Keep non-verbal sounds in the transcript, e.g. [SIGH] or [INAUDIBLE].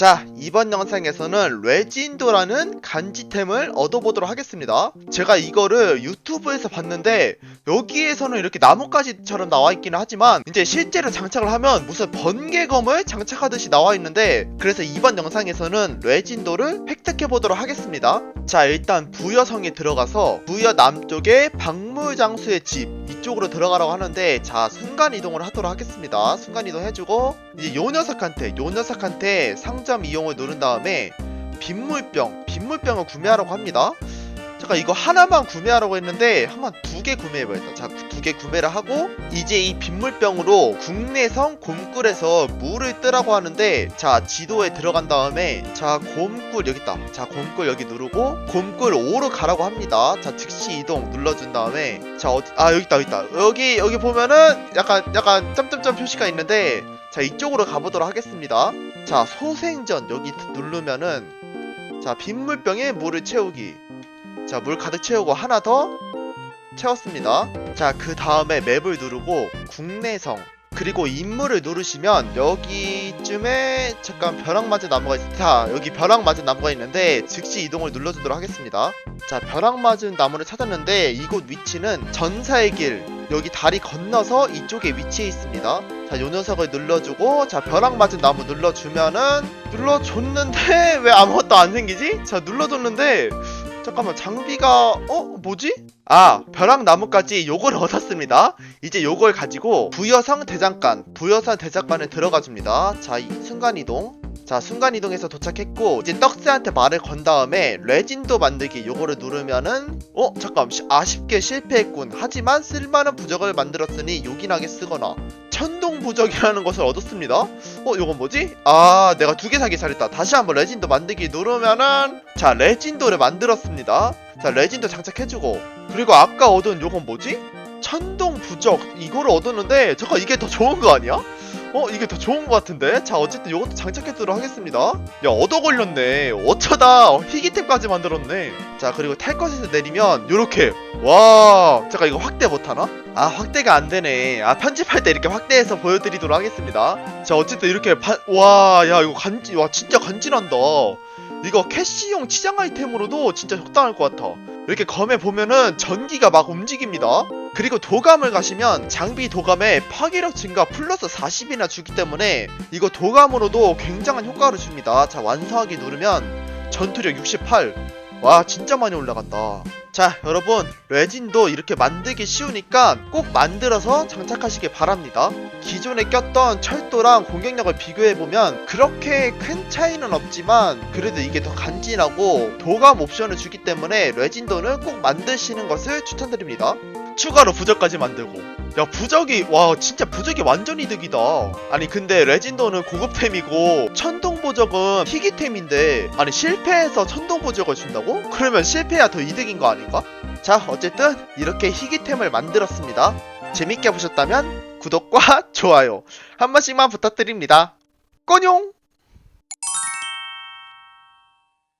자 이번 영상에서는 레진도라는 간지템을 얻어보도록 하겠습니다. 제가 이거를 유튜브에서 봤는데 여기에서는 이렇게 나뭇가지처럼 나와 있기는 하지만 이제 실제로 장착을 하면 무슨 번개검을 장착하듯이 나와 있는데 그래서 이번 영상에서는 레진도를 획득해보도록 하겠습니다. 자 일단 부여성에 들어가서 부여 남쪽에 박물장수의 집 이쪽으로 들어가라고 하는데 자 순간 이동을 하도록 하겠습니다. 순간 이동 해주고 이제 요 녀석한테 요 녀석한테 상점 이용을 누른 다음에 빗물병 빗물병을 구매하라고 합니다 잠깐 이거 하나만 구매하라고 했는데 한번 두 개 구매해봐야겠다. 자 두 개 구매를 하고 이제 이 빗물병으로 국내성 곰꿀에서 물을 뜨라고 하는데 자 지도에 들어간 다음에 자 곰꿀 여기 있다. 자 곰꿀 여기 누르고 곰꿀 5로 가라고 합니다. 자 즉시 이동 눌러준 다음에 자 어디 아 여기 있다 여기 있다. 여기 여기 보면은 약간 약간 점점점 표시가 있는데 자 이쪽으로 가보도록 하겠습니다. 자 소생전 여기 누르면은 자 빗물병에 물을 채우기 자 물 가득 채우고 하나 더 채웠습니다. 자 그 다음에 맵을 누르고 국내성 그리고 임무를 누르시면 여기쯤에 잠깐 벼락 맞은 나무가 있어 자 여기 벼락 맞은 나무가 있는데 즉시 이동을 눌러주도록 하겠습니다. 자 벼락 맞은 나무를 찾았는데 이곳 위치는 전사의 길 여기 다리 건너서 이쪽에 위치해 있습니다. 자 요 녀석을 눌러주고 자 벼락 맞은 나무 눌러주면은 눌러줬는데 왜 아무것도 안 생기지? 자 눌러줬는데 잠깐만 장비가 어? 뭐지? 아 벼락 나무까지 요걸 [LAUGHS] 얻었습니다. 이제 요걸 가지고 부여성 대장간 부여성 대장간에 들어가 줍니다. 자이 순간 이동. 자 순간 이동해서 도착했고 이제 떡새한테 말을 건 다음에 레진도 만들기 요거를 누르면은 어? 잠깐 시- 아쉽게 실패했군. 하지만 쓸만한 부적을 만들었으니 요긴하게 쓰거나 천동 부적이라는 것을 얻었습니다 어 요건 뭐지? 아 내가 두 개 사기 잘했다 다시 한번 레진도 만들기 누르면은 자 레진도를 만들었습니다 자 레진도 장착해주고 그리고 아까 얻은 요건 뭐지? 천동 부적 이거를 얻었는데 잠깐 이게 더 좋은 거 아니야? 어 이게 더 좋은 거 같은데? 자 어쨌든 요것도 장착해두도록 하겠습니다. 야 얻어 걸렸네. 어쩌다. 희귀템까지 만들었네. 자 그리고 탈 것에서 내리면 요렇게. 와. 잠깐 이거 확대 못하나? 아 확대가 안되네. 아 편집할 때 이렇게 확대해서 보여드리도록 하겠습니다. 자 어쨌든 이렇게 와야 이거 간지 와 진짜 간지난다 이거 캐시용 치장 아이템으로도 진짜 적당할 것 같아. 이렇게 검에 보면은 전기가 막 움직입니다. 그리고 도감을 가시면 장비 도감에 파괴력 증가 플러스 40이나 주기 때문에 이거 도감으로도 굉장한 효과를 줍니다. 자 완성하기 누르면 전투력 68 와 진짜 많이 올라간다. 자 여러분 레진도 이렇게 만들기 쉬우니까 꼭 만들어서 장착하시길 바랍니다. 기존에 꼈던 철도랑 공격력을 비교해보면 그렇게 큰 차이는 없지만 그래도 이게 더 간지나고 도감 옵션을 주기 때문에 레진도는 꼭 만드시는 것을 추천드립니다 추가로 부적까지 만들고 야 부적이 와 진짜 부적이 완전 이득이다 아니 근데 레진도는 고급템이고 천동 부적은 희귀템인데 아니 실패해서 천동 부적을 준다고? 그러면 실패야 더 이득인 거 아닌가? 자 어쨌든 이렇게 희귀템을 만들었습니다 재밌게 보셨다면 구독과 [LAUGHS] 좋아요 한 번씩만 부탁드립니다. 꺼뇽!